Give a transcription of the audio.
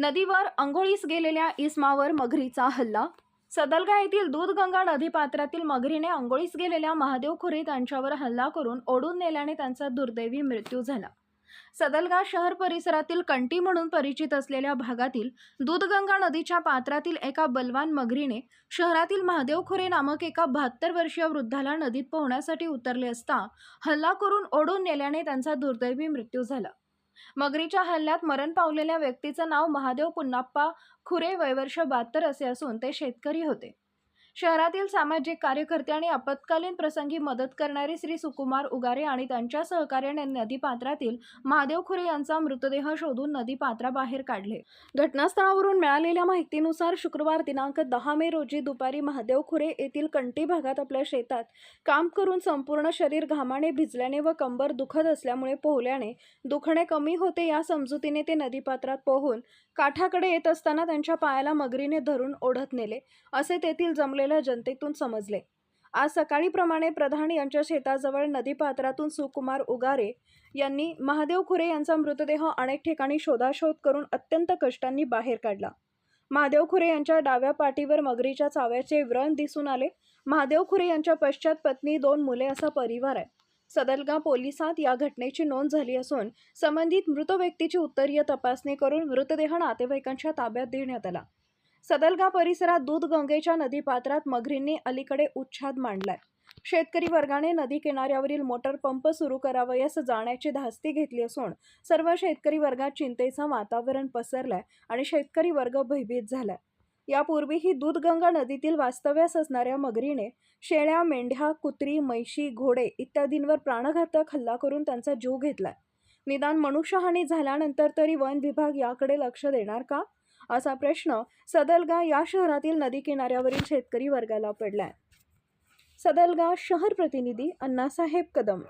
नदीवर अंघोळीस गेलेल्या इस्मावर मगरीचा हल्ला. सदलगा येथील दूधगंगा नदीपात्रातील मगरीने अंघोळीस गेलेल्या महादेव खुरे त्यांच्यावर हल्ला करून ओढून नेल्याने त्यांचा दुर्दैवी मृत्यू झाला. सदलगा शहर परिसरातील कंटी म्हणून परिचित असलेल्या भागातील दूधगंगा नदीच्या पात्रातील एका बलवान मगरीने शहरातील महादेव खुरे नामक एका बहात्तर वर्षीय वृद्धाला नदीत पोहण्यासाठी उतरले असता हल्ला करून ओढून नेल्याने त्यांचा दुर्दैवी मृत्यू झाला. मगरीच्या हल्ल्यात मरण पावलेल्या व्यक्तीचं नाव महादेव पुन्नाप्पा खुरे वयवर्ष बहात्तर असे असून ते शेतकरी होते. शहरातील सामाजिक कार्यकर्ते आणि आपत्कालीन प्रसंगी मदत करणारे श्री सुकुमार उगारे आणि त्यांच्या सहकार्याने नदीपात्रातील महादेव खुरे यांचा मृतदेह शोधून नदीपात्राबाहेर काढले. घटनास्थळावरून मिळालेल्या माहितीनुसार शुक्रवार दिनांक दहा मे रोजी दुपारी महादेव खुरे येथील कंटी भागात आपल्या शेतात काम करून संपूर्ण शरीर घामाने भिजल्याने व कंबर दुखत असल्यामुळे पोहल्याने दुखणे कमी होते या समजुतीने ते नदीपात्रात पोहून काठाकडे येत असताना त्यांच्या पायाला मगरीने धरून ओढत नेले. असे तेथील जमलेले जमलेल्या जनतेतून समजले. आज सकाळीप्रमाणे प्रधान यांच्या शेताजवळ नदीपात्रातून सुकुमार उगारे यांनी महादेव खुरे यांचा मृतदेह अनेक ठिकाणी शोधाशोध करून अत्यंत कष्टांनी बाहेर काढला. महादेव खुरे यांच्या डाव्या पाठीवर मगरीच्या चाव्याचे व्रण दिसून आले. महादेव खुरे यांच्या पश्चात पत्नी दोन मुले असा परिवार आहे. सदलगा पोलिसात या घटनेची नोंद झाली असून संबंधित मृत व्यक्तीची उत्तरीय तपासणी करून मृतदेह नातेवाईकांच्या ताब्यात देण्यात आला. सदलगा परिसरात दूधगंगेच्या नदीपात्रात मगरींनी अलीकडे उच्छाद मांडलाय. शेतकरी वर्गाने नदी किनाऱ्यावरील मोटर पंप सुरू करावयास जाण्याची धास्ती घेतली असून सर्व शेतकरी वर्गात चिंतेचं वातावरण पसरलंय आणि शेतकरी वर्ग भयभीत झालाय. यापूर्वीही दूधगंगा नदीतील वास्तव्यास असणाऱ्या मगरीने शेळ्या मेंढ्या कुत्री म्हैशी घोडे इत्यादींवर प्राणघातक हल्ला करून त्यांचा जीव घेतलाय. निदान मनुष्यहानी झाल्यानंतर तरी वन विभाग याकडे लक्ष देणार का? असा प्रश्न सदलगा या शहरातील नदी किनाऱ्यावरील शेतकरी वर्गाला पडलाय. सदलगा शहर प्रतिनिधी अण्णासाहेब कदम.